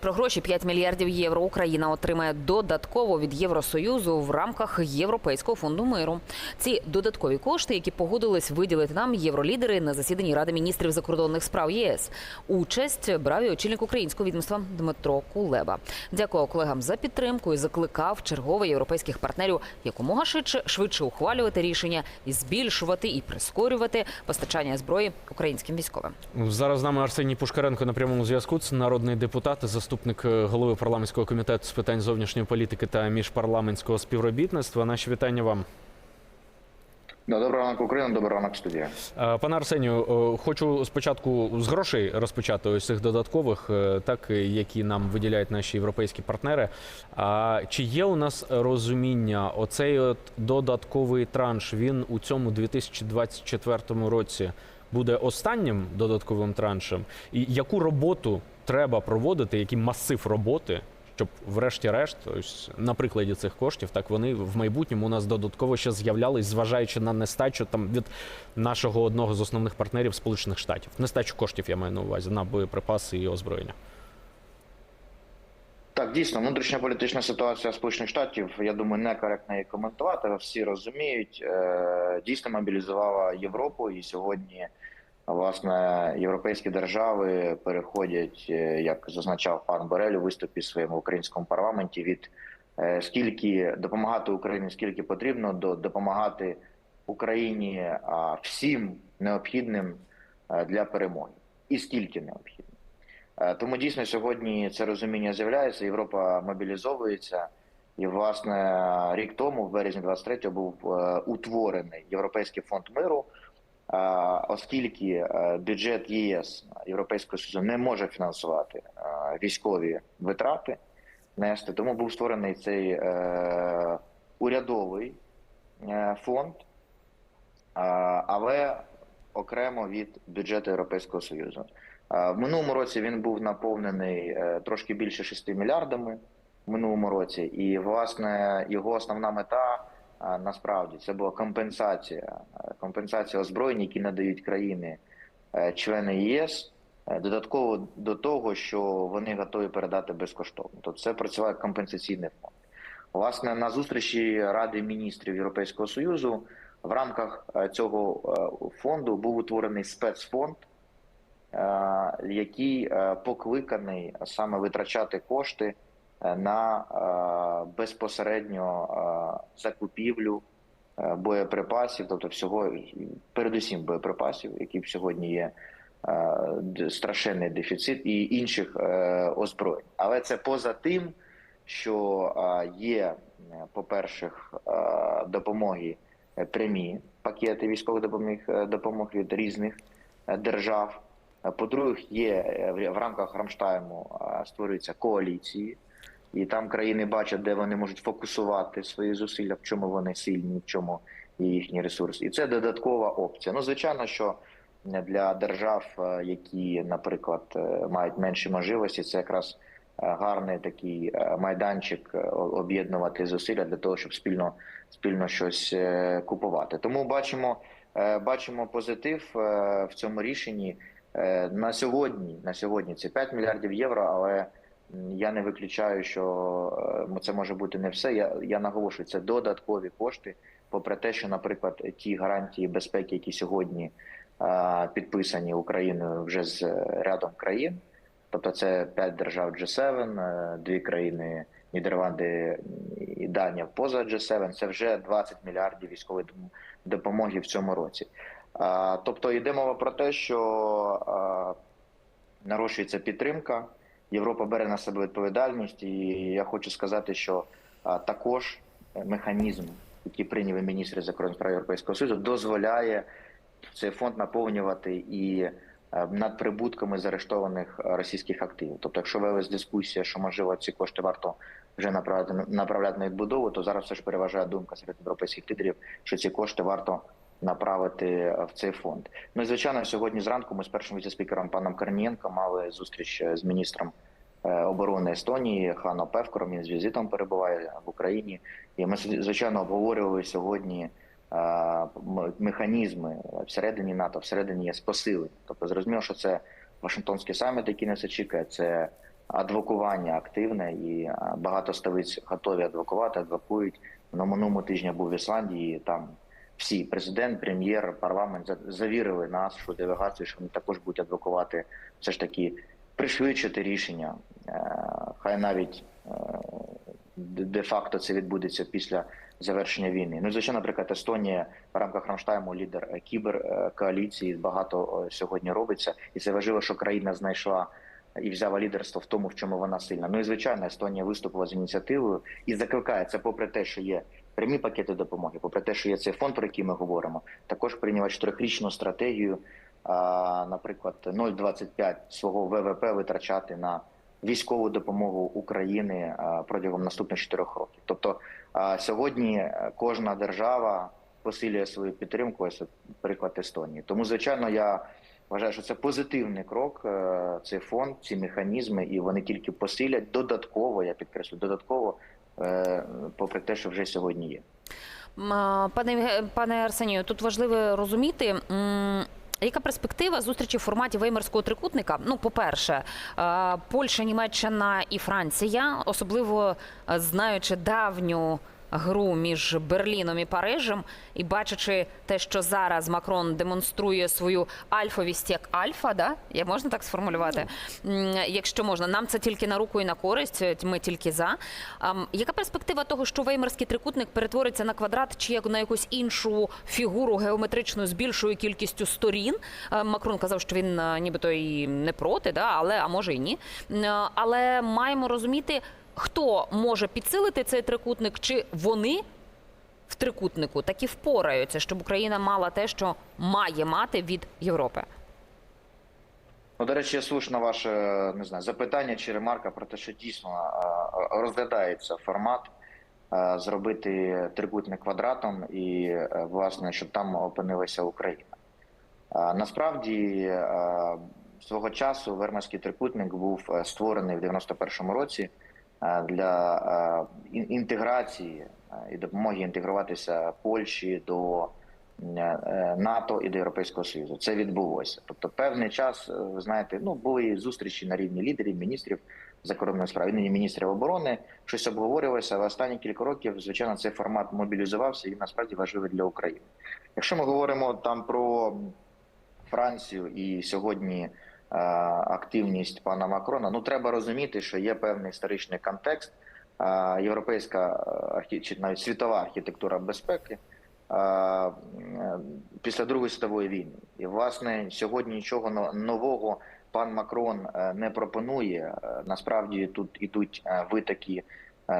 Про гроші 5 мільярдів євро Україна отримає додатково від Євросоюзу в рамках Європейського фонду миру. Ці додаткові кошти, які погодились виділити нам євролідери на засіданні Ради міністрів закордонних справ ЄС. Участь брав і очільник українського відомства Дмитро Кулеба. Дякував колегам за підтримку і закликав чергове європейських партнерів якомога швидше швидше ухвалювати рішення і збільшувати і прискорювати постачання зброї українським військовим. Зараз з нами Арсеній Пушкаренко на прямому зв'язку. Це народний депутат, заступник е, голови парламентського комітету з питань зовнішньої політики та міжпарламентського співробітництва. Наші вітання вам. Доброго ранку, Україна, доброго ранку, студія. Е, Пане Арсенію, е, хочу спочатку з грошей розпочати ось цих додаткових, так які нам виділяють наші європейські партнери. А чи є у нас розуміння, оцей от додатковий транш він у цьому 2024 році буде останнім додатковим траншем? І яку роботу треба проводити, який масив роботи? Щоб, врешті-решт, ось на прикладі цих коштів, так вони в майбутньому у нас додатково ще з'являлись, зважаючи на нестачу там від нашого одного з основних партнерів Сполучених Штатів. Нестачу коштів я маю на увазі на боєприпаси і озброєння. Так, дійсно, внутрішня політична ситуація Сполучених Штатів, я думаю, некоректно її коментувати. Всі розуміють, е, дійсно мобілізувала Європу, і сьогодні, власне, європейські держави переходять, е, як зазначав пан Борель у виступі в своєму українському парламенті, від е, скільки допомагати Україні, скільки потрібно, до допомагати Україні всім необхідним е, для перемоги, і скільки необхідно. Тому дійсно сьогодні це розуміння з'являється. Європа мобілізовується, і власне рік тому, в березні 23-го, був утворений Європейський фонд миру, оскільки е, бюджет ЄС Європейського Союзу не може фінансувати е, військові витрати нести. Тому був створений цей е, урядовий фонд, але окремо від бюджету Європейського Союзу. В минулому році він був наповнений трошки більше 6 мільярдами в минулому році, і власне його основна мета насправді це була компенсація, е, компенсація озброєнь, які надають країни е, члени ЄС. е, Додатково до того, що вони готові передати безкоштовно, тобто це працює компенсаційний фонд. Власне, на зустрічі Ради міністрів Європейського союзу в рамках цього фонду був утворений спецфонд, який покликаний саме витрачати кошти на е, безпосередньо е, закупівлю е, боєприпасів, тобто всього, передусім боєприпасів, які сьогодні є е, страшенний дефіцит, і інших е, озброєнь. Але це поза тим, що е, є, е, по-перше, е, допомоги е, прямі пакети військових допомог, е, допомог від різних е, держав. Е, По-друге, є е, в рамках Рамштайму е, створюються коаліції, і там країни бачать, де вони можуть фокусувати свої зусилля, в чому вони сильні, в чому є їхній ресурс. І це додаткова опція. Ну, звичайно, що для держав, е, які, наприклад, е, мають менші можливості, це якраз е, гарний такий майданчик об'єднувати зусилля для того, щоб спільно спільно щось купувати. Тому бачимо, бачимо позитив в цьому рішенні. На сьогодні, на сьогодні це 5 мільярдів євро, але я не виключаю, що е, це може бути не все. Я, я наголошую, це додаткові кошти, попри те, що, наприклад, ті гарантії безпеки, які сьогодні е, підписані Україною вже з рядом країн, тобто це 5 держав G7, е, дві країни Нідерланди і Данія поза G7, це вже 20 мільярдів військової допомоги в цьому році. А, Тобто йде мова про те, що а, нарощується підтримка, Європа бере на себе відповідальність, і я хочу сказати, що також механізм, який прийняли міністри закордонних справ Європейського Союзу, дозволяє цей фонд наповнювати і е, над прибутками заарештованих е, російських активів. Тобто, якщо велась дискусія, що можливо ці кошти варто вже направляти направляти на відбудову, то зараз все ж переважає думка серед європейських лідерів, що ці кошти варто направити е, в цей фонд. Ну і звичайно, сьогодні зранку ми з першим віцеспікером паном Корнієнко мали зустріч е, з міністром е, оборони Естонії Хано Певкором. Він з візитом перебуває в Україні. І ми звичайно обговорювали сьогодні механізми всередині НАТО, всередині ЄС посилення. Тобто зрозуміло, що це Вашингтонський саміт, який нас очікує, це адвокування активне, і багато столиць готові адвокувати, адвокують. На минулому тижні був в Ісландії. Там всі президент, прем'єр, парламент завірили нас, що делегацію, що вони також будуть адвокувати, все ж таки пришвидшити рішення. Е, Хай навіть е, де- де-факто це відбудеться після завершення війни. Ну, звичайно, наприклад, Естонія в рамках Рамштайму лідер е, кіберкоаліції багато сьогодні робиться, і це важливо, що країна знайшла і взяла лідерство в тому, в чому вона сильна. Ну і звичайно, Естонія виступила з ініціативою і закликає це, попри те, що є прямі пакети допомоги, попри те, що є цей фонд, про який ми говоримо, також прийняла чотирьохрічну стратегію, наприклад, 0,25 свого ВВП витрачати на військову допомогу України протягом наступних чотирьох років. Тобто сьогодні е, кожна держава посилює свою підтримку, ось приклад Естонії. Тому, звичайно, я вважаю, що це позитивний крок. е, Цей фонд, ці механізми, і вони тільки посилять додатково. Я підкреслю, додатково, попри те, що вже сьогодні є. Пане пане Арсенію, тут важливо розуміти. Яка перспектива зустрічі в форматі Веймарського трикутника? Ну, по-перше, е, Польща, Німеччина і Франція, особливо е, знаючи давню гру між Берліном і Парижем, і бачачи те, що зараз Макрон демонструє свою альфовість як альфа, да? Я можна так сформулювати? М, Якщо можна, нам це тільки на руку і на користь. е, Ми тільки за. Яка перспектива того, що Веймарський трикутник перетвориться на квадрат чи як на якусь іншу фігуру геометричну з більшою кількістю сторін? Е, Макрон казав, що він е, нібито і не проти, да? але а може і ні. Але маємо розуміти, хто може підсилити цей трикутник, чи вони в трикутнику таки впораються, щоб Україна мала те, що має мати від Європи. Ну, до речі, слушно ваше не знаю, запитання чи ремарка про те, що дійсно розглядається формат зробити трикутник квадратом і е, власне, щоб там опинилася Україна. Насправді свого часу Вермарський трикутник був е, створений в 91-му році е, для е, інтеграції е, і допомоги інтегруватися Польщі до е, НАТО і до Європейського Союзу. Це відбулося. Тобто, певний час, е, ви знаєте, ну були зустрічі на рівні лідерів, міністрів закордонної справи, нині міністрів оборони. Щось обговорювалося. Але останні кілька років, звичайно, цей формат мобілізувався і насправді важливий для України. Якщо ми говоримо там про Францію і сьогодні. Е, Активність пана Макрона. Ну треба розуміти, що є певний історичний контекст. Е, Європейська е, чи навіть світова архітектура безпеки після Другої світової війни. І власне сьогодні нічого нового пан Макрон не пропонує. Насправді тут ідуть витоки,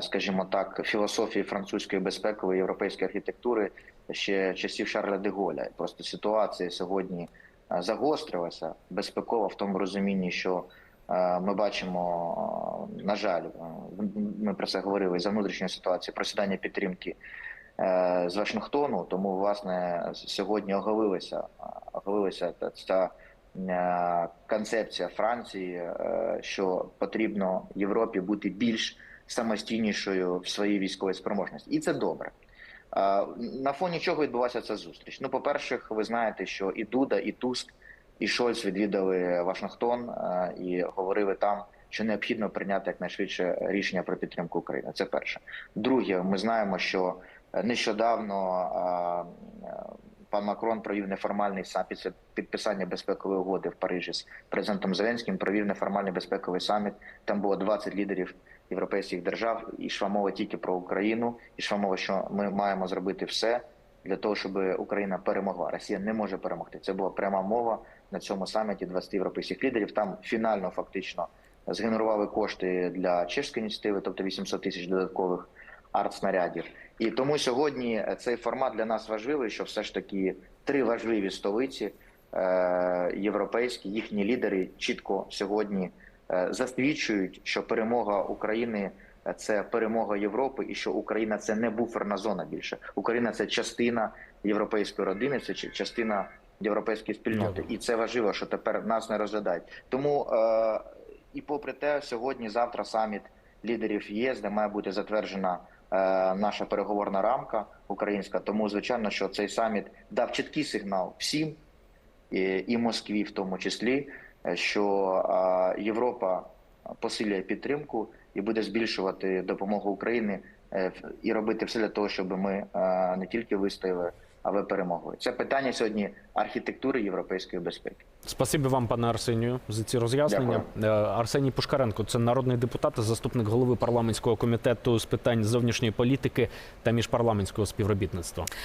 скажімо так, філософії французької безпекової європейської архітектури ще часів Шарля де Голля. Просто ситуація сьогодні загострилася безпекова в тому розумінні, що е, ми бачимо, е, на жаль, е, ми про це говорили за внутрішньої ситуації, просідання підтримки е, з Вашингтону. Тому власне сьогодні оголилася оголилася ця е, концепція Франції, е, що потрібно Європі бути більш самостійнішою в своїй військовій спроможності, і це добре. На фоні чого відбулася ця зустріч? Ну, по-перше, ви знаєте, що і Дуда, і Туск, і Шольц відвідали Вашингтон і говорили там, що необхідно прийняти якнайшвидше рішення про підтримку України. Це перше. Друге, ми знаємо, що нещодавно пан Макрон провів неформальний сам після підписання безпекової угоди в Парижі з президентом Зеленським. Провів неформальний безпековий саміт. Там було 20 лідерів європейських держав. І йшла мова тільки про Україну. І йшла мова, що ми маємо зробити все для того, щоб Україна перемогла. Росія не може перемогти. Це була пряма мова на цьому саміті 20 європейських лідерів. Там фінально фактично згенерували кошти для чешської ініціативи, тобто 800 тисяч додаткових артснарядів. І тому сьогодні цей формат для нас важливий, що все ж таки три важливі столиці е, європейські, їхні лідери чітко сьогодні е, засвідчують, що перемога України е, це перемога Європи, і що Україна це не буферна зона більше. Україна це частина європейської родини, це частина європейської спільноти, і це важливо, що тепер нас не розглядають. Тому е, і попри те, сьогодні, завтра саміт лідерів ЄС, де має бути затверджена е, наша переговорна рамка українська. Тому звичайно, що цей саміт дав чіткий сигнал всім, і, Москві, в тому числі, е, що е, Європа е, посилює підтримку і буде збільшувати допомогу Україні е, і робити все для того, щоб ми е, не тільки вистояли, але перемогли. Це питання сьогодні архітектури європейської безпеки. Спасибі вам, пане Арсенію, за ці роз'яснення. Арсеній Пушкаренко, це народний депутат, заступник голови парламентського комітету з питань зовнішньої політики та міжпарламентського співробітництва.